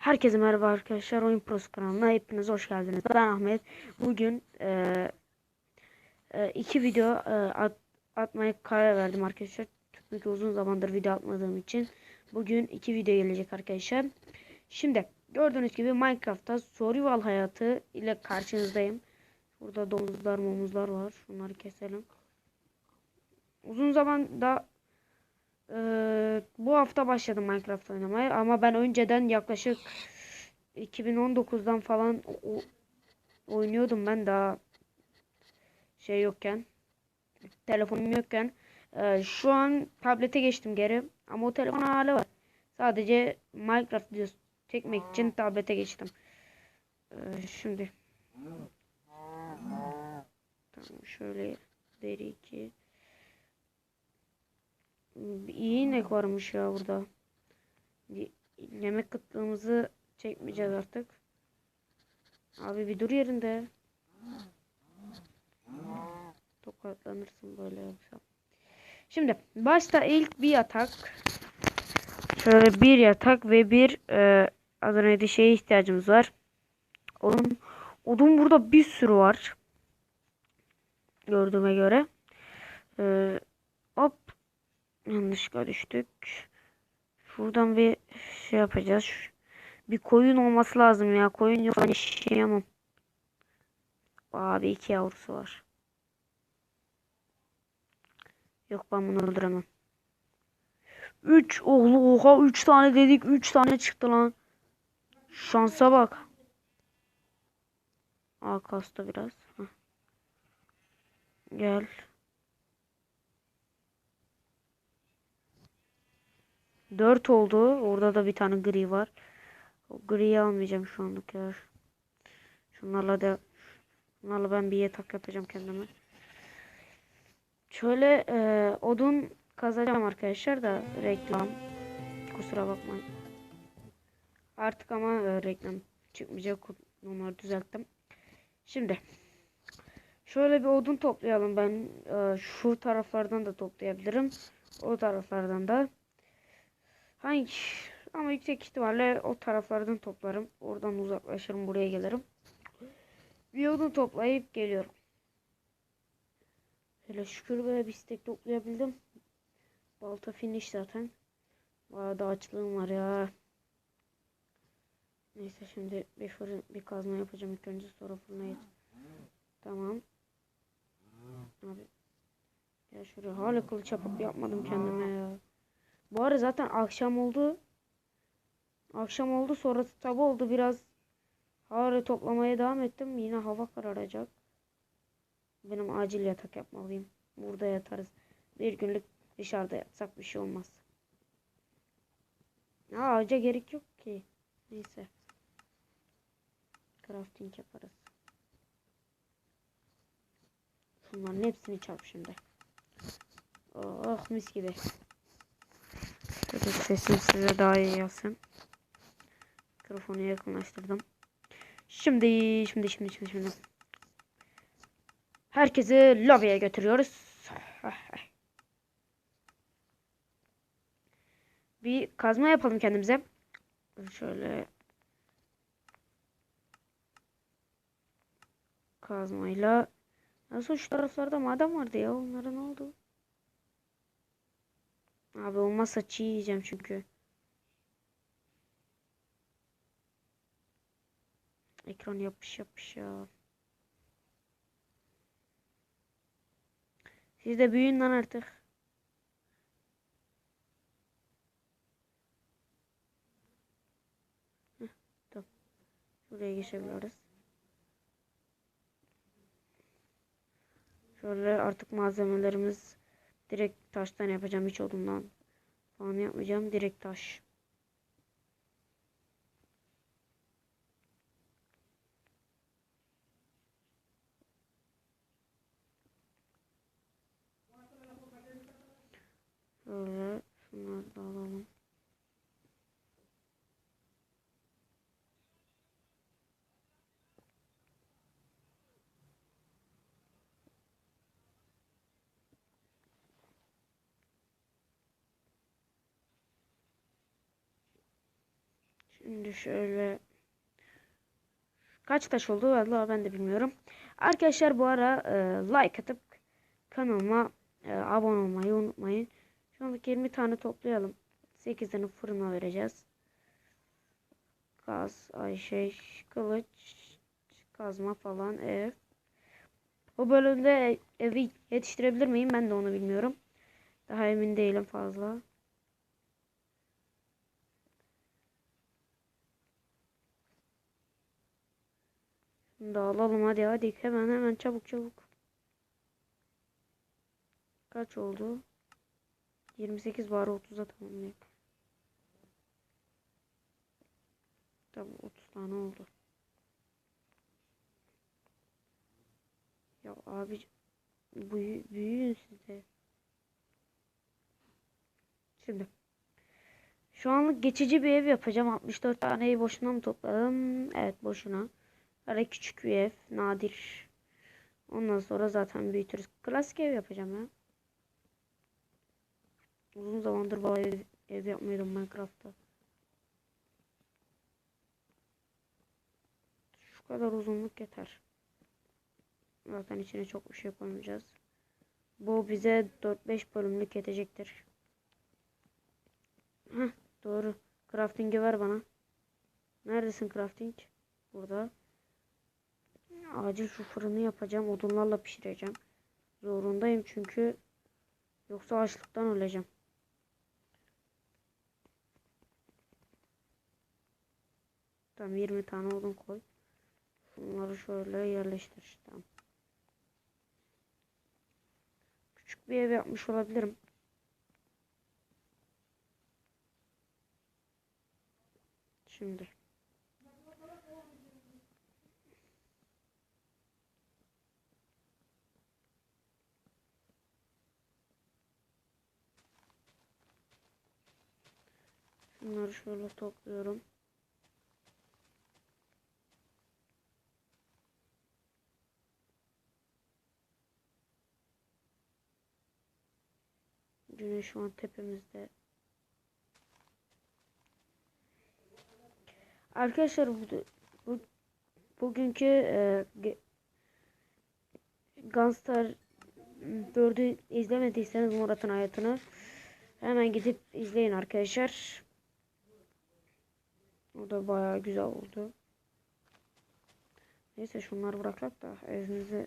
Herkese merhaba arkadaşlar. Oyun Pros kanalına hepiniz hoş geldiniz. Ben Ahmet. Bugün e, e, iki video e, at, atmaya karar verdim arkadaşlar. Çünkü uzun zamandır video atmadığım için. Bugün iki video gelecek arkadaşlar. Şimdi gördüğünüz gibi Minecraft'ta survival hayatı ile karşınızdayım. Burada domuzlar momuzlar var. Şunları keselim. Uzun zamanda ee, bu hafta başladım Minecraft oynamaya ama ben önceden yaklaşık 2019'dan falan oynuyordum ben daha şey yokken telefonum yokken. Ee, şu an tablete geçtim geri ama o telefon hala var. Sadece Minecraft videosu çekmek için tablete geçtim. Ee, şimdi. Tamam şöyle deri 2 İyi inek varmış ya burada. Yemek kıtlığımızı çekmeyeceğiz artık. Abi bir dur yerinde. Tokatlanırsın böyle yoksa. Şimdi başta ilk bir yatak. Şöyle bir yatak ve bir e, adı neydi şeye ihtiyacımız var. Odun, odun burada bir sürü var. Gördüğüme göre. E, hop Yanlışlıkla düştük. Şuradan bir şey yapacağız. Bir koyun olması lazım ya. Koyun yok ben yaşayamam. Abi iki yavrusu var. Yok ben bunu öldüremem. Üç oğlu oha üç tane dedik. Üç tane çıktı lan. Şansa bak. Aa kastı biraz. Heh. Gel. Dört oldu. Orada da bir tane gri var. O griyi almayacağım şu anlık ya. Şunlarla da Şunlarla ben bir yatak yapacağım kendime. Şöyle e, odun kazacağım arkadaşlar da reklam. Kusura bakmayın. Artık ama e, reklam çıkmayacak. Onları düzelttim. Şimdi şöyle bir odun toplayalım. Ben e, şu taraflardan da toplayabilirim. O taraflardan da. Hangi ama yüksek ihtimalle o taraflardan toplarım. Oradan uzaklaşırım buraya gelirim. Bir toplayıp geliyorum. Hele şükür be bir stek toplayabildim. Balta finish zaten. Bayağı da açlığım var ya. Neyse şimdi bir fırın bir kazma yapacağım ilk önce sonra fırına geç. Tamam. Abi. Ya şuraya hala kılıç yapıp yapmadım kendime ya. Bu ara zaten akşam oldu. Akşam oldu sonra sabah oldu biraz hava toplamaya devam ettim. Yine hava kararacak. Benim acil yatak yapmalıyım. Burada yatarız. Bir günlük dışarıda yatsak bir şey olmaz. Ya ağaca gerek yok ki. Neyse. Crafting yaparız. Bunların hepsini çarp şimdi. Oh mis gibi. Şöyle sesim size daha iyi gelsin. Mikrofonu yakınlaştırdım. Şimdi, şimdi, şimdi, şimdi, şimdi. Herkesi lobiye götürüyoruz. Bir kazma yapalım kendimize. Şöyle kazmayla Nasıl şu taraflarda maden vardı ya onlara ne oldu? Abi olmazsa çiğ yiyeceğim çünkü. Ekran yapış yapış ya. Siz de büyüyün lan artık. Heh, tamam. Şuraya geçebiliriz. Şöyle artık malzemelerimiz direkt taştan yapacağım. Hiç odundan falan yapmayacağım. Direkt taş. Şöyle şunları da alalım. Şimdi şöyle kaç taş oldu vallahi ben de bilmiyorum. Arkadaşlar bu ara e, like atıp kanalıma e, abone olmayı unutmayın. Şu anlık 20 tane toplayalım. 8'ini fırına vereceğiz. Gaz, Ayşe, kılıç, kazma falan ev. O bölümde evi yetiştirebilir miyim ben de onu bilmiyorum. Daha emin değilim fazla. Da alalım hadi hadi hemen hemen çabuk çabuk. Kaç oldu? 28 var 30'a tamamlayayım. Tamam 30 tane oldu. Ya abi büyü, büyüyün siz de. Şimdi. Şu anlık geçici bir ev yapacağım. 64 taneyi boşuna mı topladım? Evet boşuna. Böyle küçük bir ev. Nadir. Ondan sonra zaten büyütürüz. Klasik ev yapacağım ya. Uzun zamandır bu ev, ev yapmıyordum Minecraft'ta. Şu kadar uzunluk yeter. Zaten içine çok bir şey koymayacağız. Bu bize 4-5 bölümlük yetecektir. Heh, doğru. Crafting'i ver bana. Neredesin crafting? Burada. Acil şu fırını yapacağım. Odunlarla pişireceğim. Zorundayım çünkü yoksa açlıktan öleceğim. Tamam 20 tane odun koy. Bunları şöyle yerleştir. Tamam. Küçük bir ev yapmış olabilirim. Şimdi. Bunları şöyle topluyorum. Güneş şu an tepemizde. Arkadaşlar bu, bu bugünkü e, Gunstar 4'ü izlemediyseniz Murat'ın hayatını hemen gidip izleyin arkadaşlar. O da bayağı güzel oldu. Neyse şunları bırakak da evimizi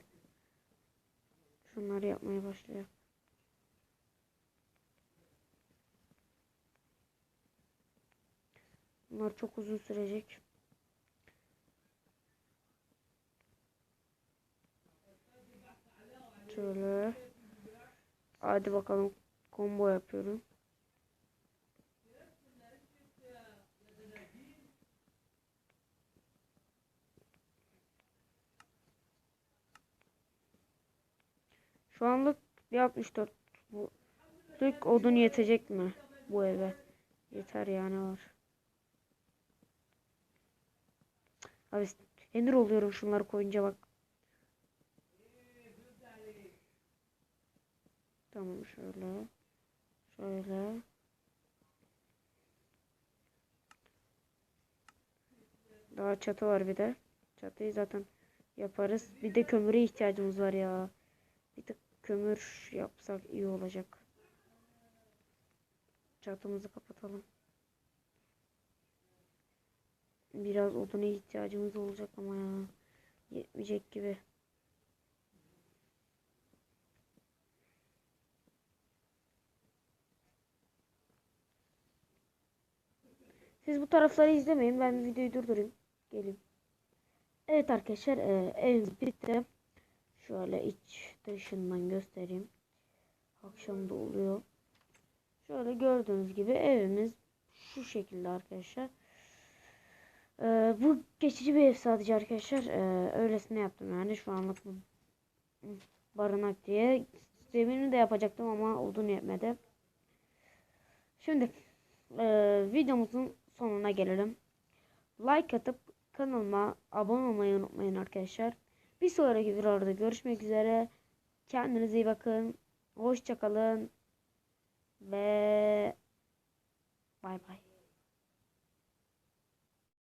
şunları yapmaya başlayalım. Bunlar çok uzun sürecek. Şöyle. Hadi bakalım combo yapıyorum. Şu anlık bir 64 bu Türk odun yetecek mi bu eve? Yeter yani var. Abi sinir oluyorum şunları koyunca bak. Tamam şöyle. Şöyle. Daha çatı var bir de. Çatıyı zaten yaparız. Bir de kömüre ihtiyacımız var ya. Bir tık kömür yapsak iyi olacak. Çatımızı kapatalım. Biraz oduna ihtiyacımız olacak ama ya. Yetmeyecek gibi. Siz bu tarafları izlemeyin. Ben videoyu durdurayım. Gelin. Evet arkadaşlar e, evimiz bitti. Şöyle iç dışından göstereyim. Akşam da oluyor. Şöyle gördüğünüz gibi evimiz şu şekilde arkadaşlar. Ee, bu geçici bir ev sadece arkadaşlar. Ee, öylesine yaptım yani şu anlık bu barınak diye. Zemini de yapacaktım ama odun yetmedi. Şimdi e, videomuzun sonuna gelelim. Like atıp kanalıma abone olmayı unutmayın arkadaşlar. Bir sonraki videoda görüşmek üzere. Kendinize iyi bakın. Hoşçakalın. Ve bay bay.